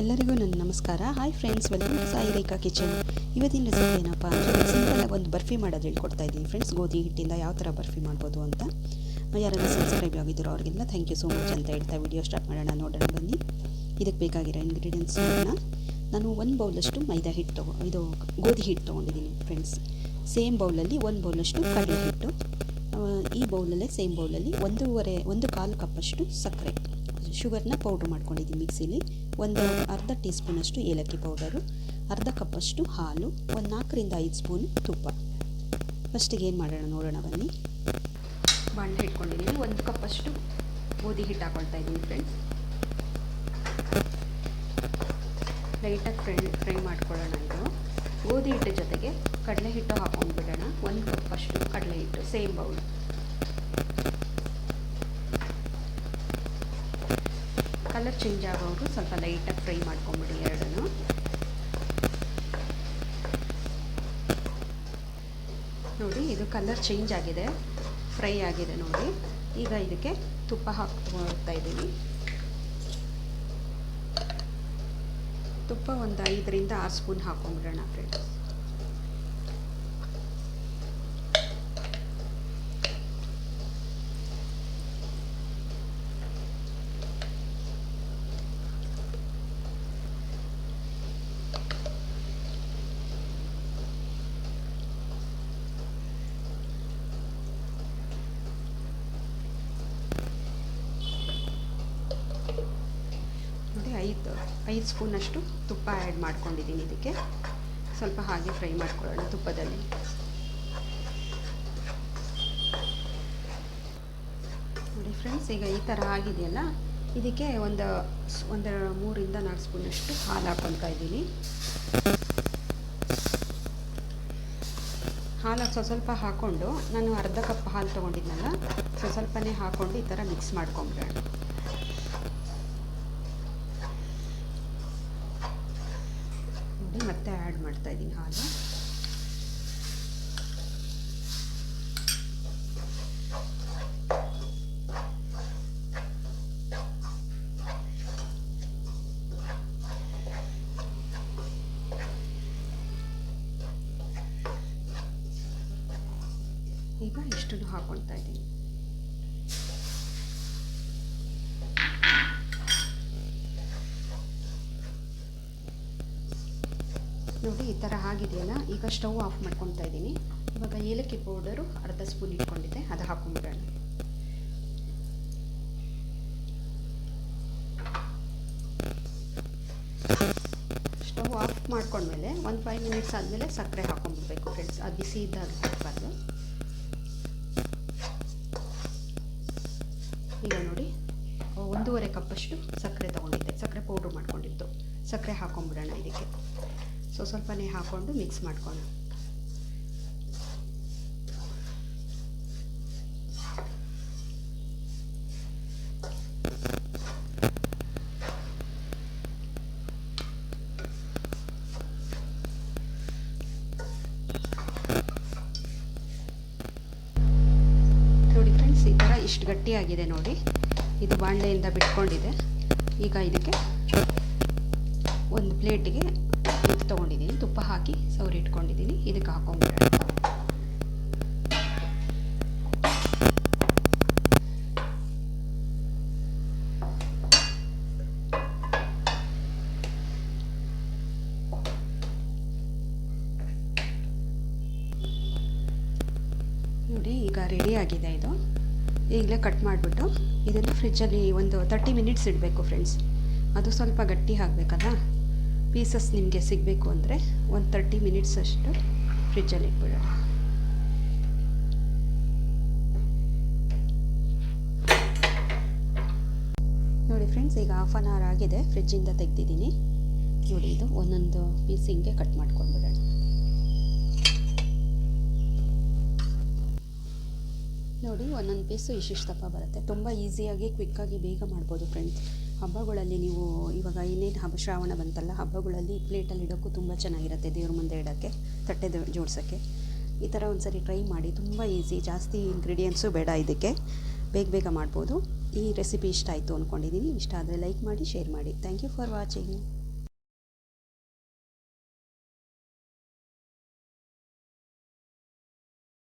ಎಲ್ಲರಿಗೂ ನನ್ನ ನಮಸ್ಕಾರ. Hi friends welcome to Sai Rekha kitchen ಇವತ್ತಿನ ರೆಸಿಪಿ ಏನಪ್ಪ ಅಂದರೆ ಸಿಂಪಲಾಗಿ ಒಂದು ಬರ್ಫಿ ಮಾಡೋದು ಹೇಳ್ಕೊಡ್ತಾ ಇದ್ದೀನಿ ಫ್ರೆಂಡ್ಸ್ ಗೋಧಿ ಹಿಟ್ಟಿಂದ ಯಾವ ಥರ ಬರ್ಫಿ ಮಾಡ್ಬೋದು ಅಂತ. ಯಾರೆಲ್ಲ ಸಬ್ಸ್ಕ್ರೈಬ್ ಆಗಿದ್ದೀರೋ ಅವ್ರಿಗೆಲ್ಲ ಥ್ಯಾಂಕ್ ಯು ಸೋ ಮಚ್ ಅಂತ ಹೇಳ್ತಾ ವಿಡಿಯೋ ಸ್ಟಾರ್ಟ್ ಮಾಡೋಣ, ನೋಡೋಣ, ಬನ್ನಿ. ಇದಕ್ಕೆ ಬೇಕಾಗಿರೋ ಇಂಗ್ರೀಡಿಯೆಂಟ್ಸ್ ನೋಡೋಣ. ನಾನು ಒಂದು ಬೌಲಷ್ಟು ಮೈದಾ ಹಿಟ್ಟು ತಗೋ, ಇದು ಗೋಧಿ ಹಿಟ್ಟು ತೊಗೊಂಡಿದ್ದೀನಿ ಫ್ರೆಂಡ್ಸ್ ಸೇಮ್ ಬೌಲಲ್ಲಿ ಒಂದು ಬೌಲಷ್ಟು ಕಡಲೆ ಹಿಟ್ಟು. ಈ ಬೌಲಲ್ಲೇ ಸೇಮ್ ಬೌಲಲ್ಲಿ ಒಂದೂವರೆ, ಒಂದು ಕಾಲು ಕಪ್ಪಷ್ಟು ಸಕ್ಕರೆ. ಶುಗರ್ನ ಪೌಡ್ರ್ ಮಾಡ್ಕೊಂಡಿದ್ದೀನಿ ಮಿಕ್ಸಿಲಿ. ಒಂದು ಅರ್ಧ ಟೀ ಸ್ಪೂನಷ್ಟು ಏಲಕ್ಕಿ ಪೌಡರು, ಅರ್ಧ ಕಪ್ಪಷ್ಟು ಹಾಲು, ಒಂದು ನಾಲ್ಕರಿಂದ ಐದು ಸ್ಪೂನ್ ತುಪ್ಪ. ಫಸ್ಟಿಗೆ ಏನು ಮಾಡೋಣ ನೋಡೋಣ ಬನ್ನಿ. ಬಾಣಲೆ ಇಟ್ಕೊಂಡಿದ್ದೀನಿ. ಒಂದು ಕಪ್ಪಷ್ಟು ಗೋಧಿ ಹಿಟ್ಟು ಹಾಕೊಳ್ತಾ ಇದ್ದೀನಿ ಫ್ರೆಂಡ್ಸ್ ಲೈಟಾಗಿ ಫ್ರೈ ಫ್ರೈ ಮಾಡ್ಕೊಳ್ಳೋಣ ಇದು. ಗೋಧಿ ಹಿಟ್ಟು ಜೊತೆಗೆ ಕಡಲೆ ಹಿಟ್ಟು ಹಾಕೊಂಡ್ಬಿಡೋಣ. ಒಂದು ಕಪ್ಪಷ್ಟು ಕಡಲೆ ಹಿಟ್ಟು, ಸೇಮ್ ಬೌಲ್. ಕಲರ್ ಚೇಂಜ್ ಆಗೋರು ಸ್ವಲ್ಪ ಲೈಟಾಗಿ ಫ್ರೈ ಮಾಡ್ಕೊಂಬಿಡಿ ಎರಡನ್ನು. ನೋಡಿ, ಇದು ಕಲರ್ ಚೇಂಜ್ ಆಗಿದೆ ಫ್ರೈ ಆಗಿದೆ ನೋಡಿ. ಈಗ ಇದಕ್ಕೆ ತುಪ್ಪ ಹಾಕ್ತಾ ಇದ್ದೀನಿ. ತುಪ್ಪ ಒಂದು ಐದರಿಂದ ಆರು ಸ್ಪೂನ್ ಹಾಕೊಂಡ್ಬಿಡೋಣ ಫ್ರೆಂಡ್ಸ್ ನೋಡಿ, ಐದು ಐದು ಸ್ಪೂನಷ್ಟು ತುಪ್ಪ ಆ್ಯಡ್ ಮಾಡ್ಕೊಂಡಿದ್ದೀನಿ ಇದಕ್ಕೆ. ಸ್ವಲ್ಪ ಹಾಗೆ ಫ್ರೈ ಮಾಡ್ಕೊಳ್ಳೋಣ ತುಪ್ಪದಲ್ಲಿ. ನೋಡಿ ಫ್ರೆಂಡ್ಸ್ ಈಗ ಈ ಥರ ಆಗಿದೆಯಲ್ಲ, ಇದಕ್ಕೆ ಒಂದು ಒಂದು ಮೂರಿಂದ ನಾಲ್ಕು ಸ್ಪೂನಷ್ಟು ಹಾಲು ಹಾಕ್ಕೊತಾ ಇದ್ದೀನಿ. ಹಾಲು ಸ್ವಲ್ಪ ಸ್ವಲ್ಪ ಹಾಕ್ಕೊಂಡು ನಾನು ಅರ್ಧ ಕಪ್ ಹಾಲು ತೊಗೊಂಡಿದ್ನಲ್ಲ, ಸ್ವಲ್ಪ ಸ್ವಲ್ಪನೇ ಹಾಕ್ಕೊಂಡು ಈ ಥರ ಮಿಕ್ಸ್ ಮಾಡ್ಕೊಂಬಿಡೋಣ ನೋಡಿ ಮತ್ತೆ ಆ್ಯಡ್ ಮಾಡ್ತಾ ಇದ್ದೀನಿ ಹಾಲು. ಈಗ ಇಷ್ಟನ್ನು ಹಾಕೊಳ್ತಾ ಇದ್ದೀನಿ. ನೋಡಿ, ಈ ಥರ ಆಗಿದೆಯಲ್ಲ, ಈಗ ಸ್ಟವ್ ಆಫ್ ಮಾಡ್ಕೊತಾ ಇದ್ದೀನಿ. ಇವಾಗ ಏಲಕ್ಕಿ ಪೌಡರು ಅರ್ಧ ಸ್ಪೂನ್ ಇಟ್ಕೊಂಡಿದ್ದೆ, ಅದು ಹಾಕೊಂಡ್ಬಿಡೋಣ ಸ್ಟವ್ ಆಫ್ ಮಾಡ್ಕೊಂಡ್ಮೇಲೆ ಒಂದು ಫೈವ್ ಮಿನಿಟ್ಸ್ ಆದಮೇಲೆ ಸಕ್ಕರೆ ಹಾಕೊಂಡ್ಬಿಡ್ಬೇಕು ಫ್ರೆಂಡ್ಸ್ ಅದು ಬಿಸಿ ಇದ್ದಾಗ ಹಾಕಬಾರ್ದು. ಈಗ ನೋಡಿ, ಒಂದೂವರೆ ಕಪ್ಪಷ್ಟು ಸಕ್ಕರೆ ತೊಗೊಂಡಿದ್ದೆ, ಸಕ್ಕರೆ ಪೌಡ್ರ್ ಮಾಡ್ಕೊಂಡಿದ್ದು. ಸಕ್ಕರೆ ಹಾಕೊಂಡ್ಬಿಡೋಣ ಇದಕ್ಕೆ. ಸೊ, ಸ್ವಲ್ಪನೇ ಹಾಕ್ಕೊಂಡು ಮಿಕ್ಸ್ ಮಾಡ್ಕೊಳ್ಳೋಣ. ನೋಡಿ ಫ್ರೆಂಡ್ಸ್ ಈ ಥರ ಇಷ್ಟು ಗಟ್ಟಿಯಾಗಿದೆ ನೋಡಿ. ಇದು ಬಾಣಲೆಯಿಂದ ಬಿಟ್ಕೊಂಡಿದೆ. ಈಗ ಇದಕ್ಕೆ ಒಂದು ಪ್ಲೇಟಿಗೆ ತೊಗೊಂಡಿದ್ದೀನಿ ತುಪ್ಪ ಹಾಕಿ ಸೌರಿ ಇಟ್ಕೊಂಡಿದ್ದೀನಿ ಇದಕ್ಕೆ ಹಾಕೊಂಡ್ಬಿಡೋಣ ನೋಡಿ, ಈಗ ರೆಡಿ ಆಗಿದೆ ಇದು. ಈಗಲೇ ಕಟ್ ಮಾಡಿಬಿಟ್ಟು ಇದನ್ನು ಫ್ರಿಜ್ಜಲ್ಲಿ ಒಂದು ತರ್ಟಿ ಮಿನಿಟ್ಸ್ ಇಡಬೇಕು ಫ್ರೆಂಡ್ಸ್ ಅದು ಸ್ವಲ್ಪ ಗಟ್ಟಿ ಆಗಬೇಕಲ್ಲ ಪೀಸಸ್ ನಿಮಗೆ ಸಿಗಬೇಕು ಅಂದರೆ ಒಂದು ತರ್ಟಿ ಮಿನಿಟ್ಸ್ ಅಷ್ಟು ಫ್ರಿಜ್ಜಲ್ಲಿ ಇಟ್ಬಿಡೋಣ. ನೋಡಿ ಫ್ರೆಂಡ್ಸ್ ಈಗ ಹಾಫ್ ಆನ್ ಅವರ್ ಆಗಿದೆ ಫ್ರಿಜ್ಜಿಂದ ತೆಗ್ದಿದ್ದೀನಿ. ನೋಡಿ ಇದು ಒಂದೊಂದು ಪೀಸ್ ಹಿಂಗೆ ಕಟ್ ಮಾಡ್ಕೊಂಡ್ಬಿಡೋಣ. ನೋಡಿ ಒಂದೊಂದು ಪೀಸು ಇಷ್ಟಿಷ್ಟು ಬರುತ್ತೆ. ತುಂಬ ಈಸಿಯಾಗಿ ಕ್ವಿಕ್ಕಾಗಿ ಬೇಗ ಮಾಡ್ಬೋದು ಫ್ರೆಂಡ್ಸ್ ಹಬ್ಬಗಳಲ್ಲಿ ನೀವು ಇವಾಗ ಇನ್ನೇನು ಹಬ್ಬ, ಶ್ರಾವಣ ಬಂತಲ್ಲ, ಹಬ್ಬಗಳಲ್ಲಿ ಪ್ಲೇಟಲ್ಲಿ ಇಡೋಕ್ಕೂ ತುಂಬ ಚೆನ್ನಾಗಿರುತ್ತೆ ದೇವ್ರ ಮುಂದೆ ಇಡೋಕ್ಕೆ, ತಟ್ಟೆ ಜೋಡಿಸೋಕ್ಕೆ. ಈ ಥರ ಒಂದ್ಸರಿ ಟ್ರೈ ಮಾಡಿ, ತುಂಬ ಈಸಿ ಜಾಸ್ತಿ ಇಂಗ್ರೀಡಿಯೆಂಟ್ಸು ಬೇಡ ಇದಕ್ಕೆ. ಬೇಗ ಬೇಗ ಮಾಡ್ಬೋದು. ಈ ರೆಸಿಪಿ ಇಷ್ಟ ಆಯಿತು ಅಂದ್ಕೊಂಡಿದ್ದೀನಿ ಇಷ್ಟ ಆದರೆ ಲೈಕ್ ಮಾಡಿ ಶೇರ್ ಮಾಡಿ. Thank you for watching